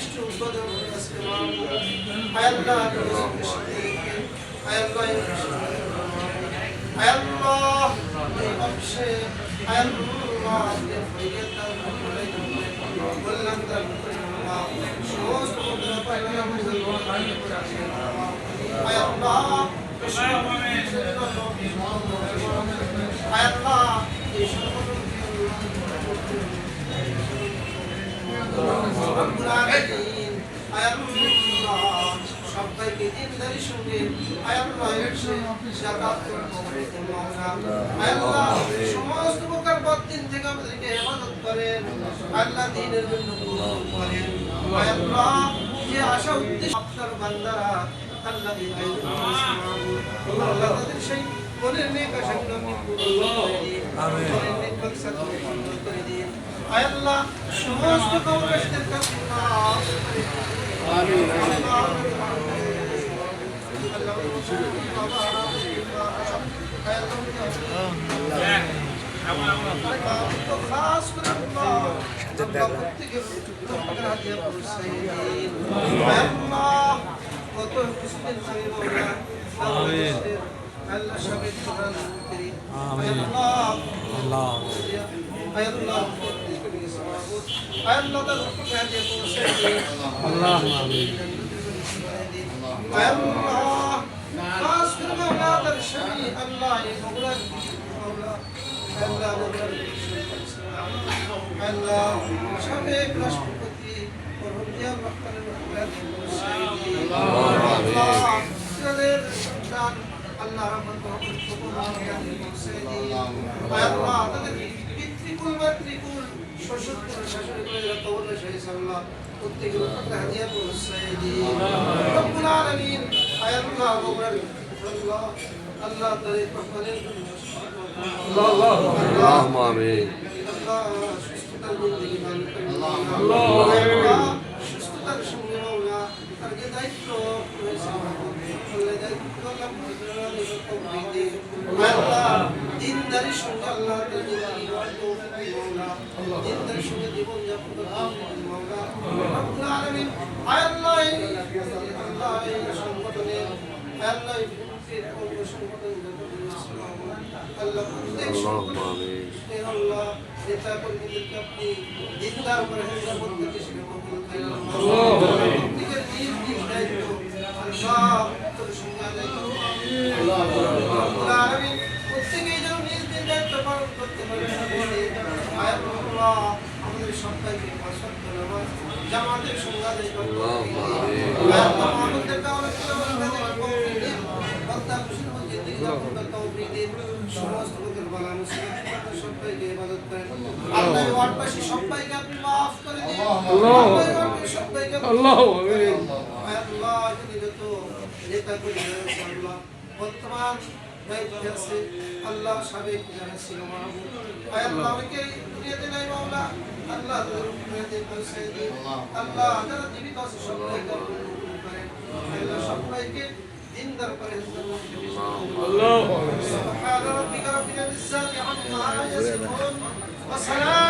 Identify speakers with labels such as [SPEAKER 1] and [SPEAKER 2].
[SPEAKER 1] বৃষ্টি উদ্বোধন করে আজকে মাহবুব আয় আল্লাহ আয় আল্লাহ এই বৃষ্টি আয় আল্লাহ এই বংশে আয় আল্লাহ যে ফরিয়াদ তার করে বললাম তার সমস্ত বন্ধুরা সবাইকে দিনদারি সঙ্গে সমস্ত প্রকার বদিন থেকে আমাদেরকে হেফাজত করেন আল্লাহ দিনের জন্য করেন আল্লাহ যে আশা উদ্দেশ্য আপনার বান্দারা আল্লাহ আল্লাহ তাদের সেই মনের নেক আশাগুলো আপনি পূরণ করে দিন মনের নেক মাকসাদ পূরণ করে দিন আয় আল্লাহ সমস্ত কবরবাসীদের কাছে কত আল্লাহ। আল্লাহ।
[SPEAKER 2] আল্লাহ
[SPEAKER 1] আয় আল্লাহ আয় আল্লাহ তার উপরে হাতে পৌঁছে দিন
[SPEAKER 2] আল্লাহ আমিন
[SPEAKER 1] আয় আল্লাহ খাস করে মাওলা তার স্বামী আল্লাহ এই মৌলার মাওলা আল্লাহ সশস্ত্র শাসনে করে তওলা শাহী সাল্লাহ প্রত্যেক রক্ষা হাদিয়া করুন সাইদি রব্বুল আল্লাহ আল্লাহ আল্লাহ আল্লাহ প্রত্যেকেই যেন নিজ নিজ দায়িত্ব পালন করতে পারে সপ্তাহে যে পাঁচ সপ্তাহ নামাজ সমস্ত লোকের বলা সবাইকে ইবাদত করেন। আল্লাহ ওয়াটবাসী করে দিন। আল্লাহ সবাইকে
[SPEAKER 2] আল্লাহ আমিন
[SPEAKER 1] আল্লাহ যদি যত নেতা করি বর্তমান দায়িত্বে আল্লাহ সাবেক যারা ছিল মাহবুব আল্লাহ আমাকে দুনিয়াতে নাই মাওলা। আল্লাহ আল্লাহ যারা জীবিত আছে সবাইকে সবাইকে দিনদার করে
[SPEAKER 2] আল্লাহ
[SPEAKER 1] সুবহান